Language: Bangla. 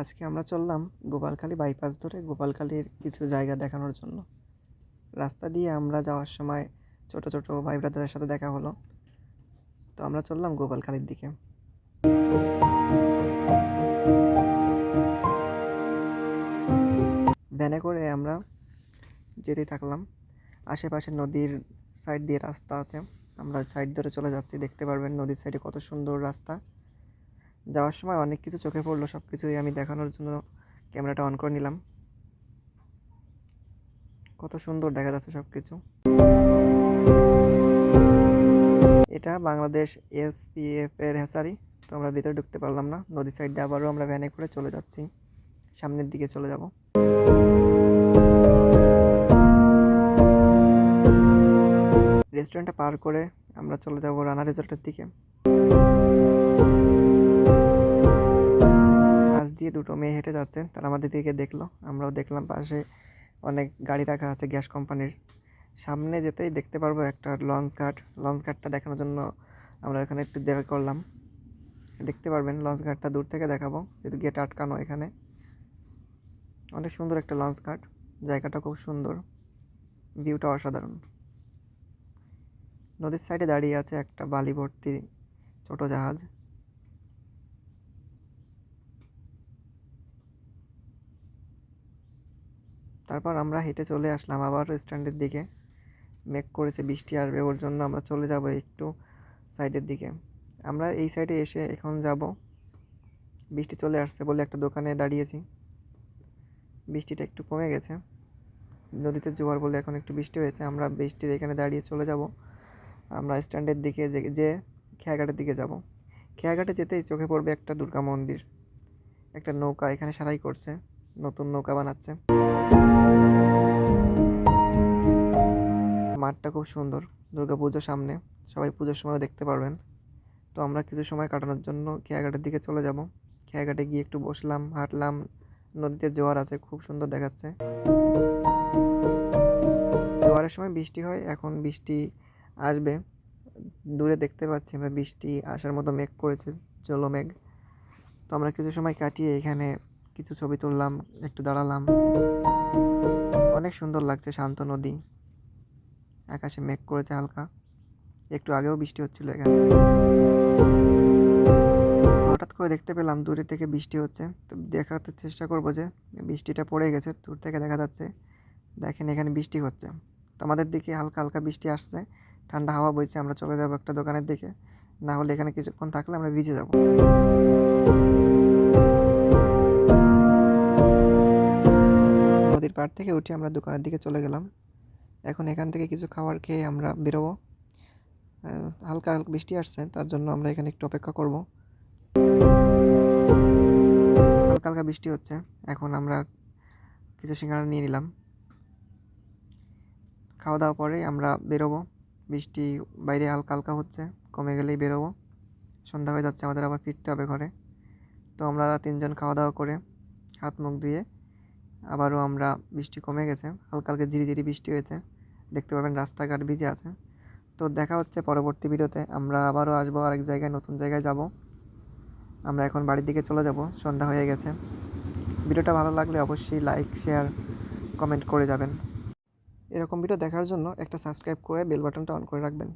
আজকে আমরা চললাম গোপালখালী বাইপাস ধরে গোপালখালীর কিছু জায়গা দেখানোর জন্য। রাস্তা দিয়ে আমরা যাওয়ার সময় ছোট ছোট ভাই ব্রাদারের সাথে দেখা হলো। তো আমরা চললাম গোপালখালীর দিকে। ভ্যানে করে আমরা যেতে থাকলাম। আশেপাশে নদীর সাইড দিয়ে রাস্তা আছে। আমরা সাইড ধরে চলে যাচ্ছি। দেখতে পারবেন নদীর সাইডে কত সুন্দর রাস্তা। যাওয়ার সময় অনেক কিছু চোখে পড়ল সব কিছুই আমি দেখানোর জন্য ক্যামেরাটা অন করে নিলাম। কত সুন্দর দেখা যাচ্ছে সব কিছু এটা বাংলাদেশ এসপিএফ এর হ্যাসারি তো আমরা ভিতরে ঢুকতে পারলাম না। নদী সাইডে আবারও আমরা ভ্যানে করে চলে যাচ্ছি। সামনের দিকে চলে যাব। রেস্টুরেন্টটা পার করে আমরা চলে যাব রানা রিসোর্টের দিকে। দুটো মেয়ে হেঁটে যাচ্ছে, তারা আমাদের দিকে দেখল। আমরাও দেখলাম পাশে অনেক গাড়ি রাখা আছে গ্যাস কোম্পানির। সামনে যেতেই দেখতে পারব একটা লঞ্চ ঘাট। লঞ্চ ঘাটটা দেখানোর জন্য আমরা এখানে একটু দেরি করলাম। দেখতে পারবেন, লঞ্চ ঘাটটা দূর থেকে দেখাবো, যেহেতু গেট আটকানো এখানে। অনেক সুন্দর একটা লঞ্চ ঘাট, জায়গাটা খুব সুন্দর। ভিউটা অসাধারণ। নদীর সাইডে দাঁড়িয়ে আছে একটা বালি ভর্তি ছোট জাহাজ। তারপর আমরা হেঁটে চলে আসলাম আবার স্ট্যান্ডের দিকে। মেঘ করেছে, বৃষ্টি আসবে, ওর জন্য আমরা চলে যাব একটু সাইডের দিকে। আমরা এই সাইডে এসে এখন যাব। বৃষ্টি চলে আসছে বলে একটা দোকানে দাঁড়িয়েছি। বৃষ্টিটা একটু কমে গেছে। নদীতে জোয়ার বলে এখন একটু বৃষ্টি হয়েছে। আমরা বৃষ্টির এখানে দাঁড়িয়ে চলে যাব। আমরা স্ট্যান্ডের দিকে যে যে খেয়াঘাটের দিকে যাব। খেয়াঘাটে যেতেই চোখে পড়বে একটা দুর্গা মন্দির। একটা নৌকা এখানে সারাই করছে। নতুন নৌকা বানাচ্ছে। মাঠটা খুব সুন্দর, দুর্গা পুজোর সামনে। সবাই পুজোর সময় দেখতে পারবেন। তো আমরা কিছু সময় কাটানোর জন্য খেয়াঘাটের দিকে চলে যাব। খেয়াঘাটে গিয়ে একটু বসলাম, হাঁটলাম। নদীতে জোয়ার আছে, খুব সুন্দর দেখাচ্ছে। জোয়ারের সময় বৃষ্টি হয়, এখন বৃষ্টি আসবে। দূরে দেখতে পাচ্ছি আমরা বৃষ্টি, আসার মতো মেঘ করেছে জলো মেঘ। তো আমরা কিছু সময় কাটিয়ে এখানে কিছু ছবি তুললাম, একটু দাঁড়ালাম। অনেক সুন্দর লাগছে শান্ত নদী। আকাশে মেঘ করেছে হালকা। একটু আগেও বৃষ্টি হচ্ছিল এখানে। হঠাৎ করে দেখতে পেলাম দূরে থেকে বৃষ্টি হচ্ছে। তো দেখাতে চেষ্টা করব যে বৃষ্টিটা পড়ে গেছে, দূর থেকে দেখা যাচ্ছে। দেখেন এখানে বৃষ্টি হচ্ছে। তো আমাদের দিকে হালকা হালকা বৃষ্টি আসছে। ঠান্ডা হাওয়া বইছে, আমরা চলে যাব একটা দোকানের দিকে। না হলে এখানে কিছুক্ষণ থাকলে আমরা ভিজে যাব। নদীর পাড় থেকে উঠে আমরা দোকানের দিকে চলে গেলাম। এখন এখান থেকে কিছু খাবার খেয়ে আমরা বেরোবো। হালকা হালকা বৃষ্টি আসছে, তার জন্য আমরা এখানে একটু অপেক্ষা করব। হালকা হালকা বৃষ্টি হচ্ছে, এখন আমরা কিছু সিঙ্গারা নিয়ে নিলাম। খাওয়া দাওয়া পরে আমরা বেরোবো। বৃষ্টি বাইরে হালকা হালকা হচ্ছে, কমে গেলেই বেরোবো। সন্ধ্যা হয়ে যাচ্ছে, আমাদের আবার ফিরতে হবে ঘরে। তো আমরা তিনজন খাওয়া দাওয়া করে হাত মুখ ধুয়ে আবারও আমরা বৃষ্টি কমে গেছে, হালকা হালকা ঝিরিঝিরি বৃষ্টি হয়েছে, দেখতে পাবেন রাস্তাঘাট ভিজে আছে। তো দেখা হচ্ছে পরবর্তী ভিডিওতে, আমরা আবারও আসব আরেক জায়গায়, নতুন জায়গায় যাব। আমরা এখন বাড়ির দিকে চলে যাব, সন্ধ্যা হয়ে গেছে। ভিডিওটা ভালো লাগলে অবশ্যই লাইক, শেয়ার, কমেন্ট করে যাবেন। এরকম ভিডিও দেখার জন্য একটা সাবস্ক্রাইব করে বেল বাটনটা অন করে রাখবেন।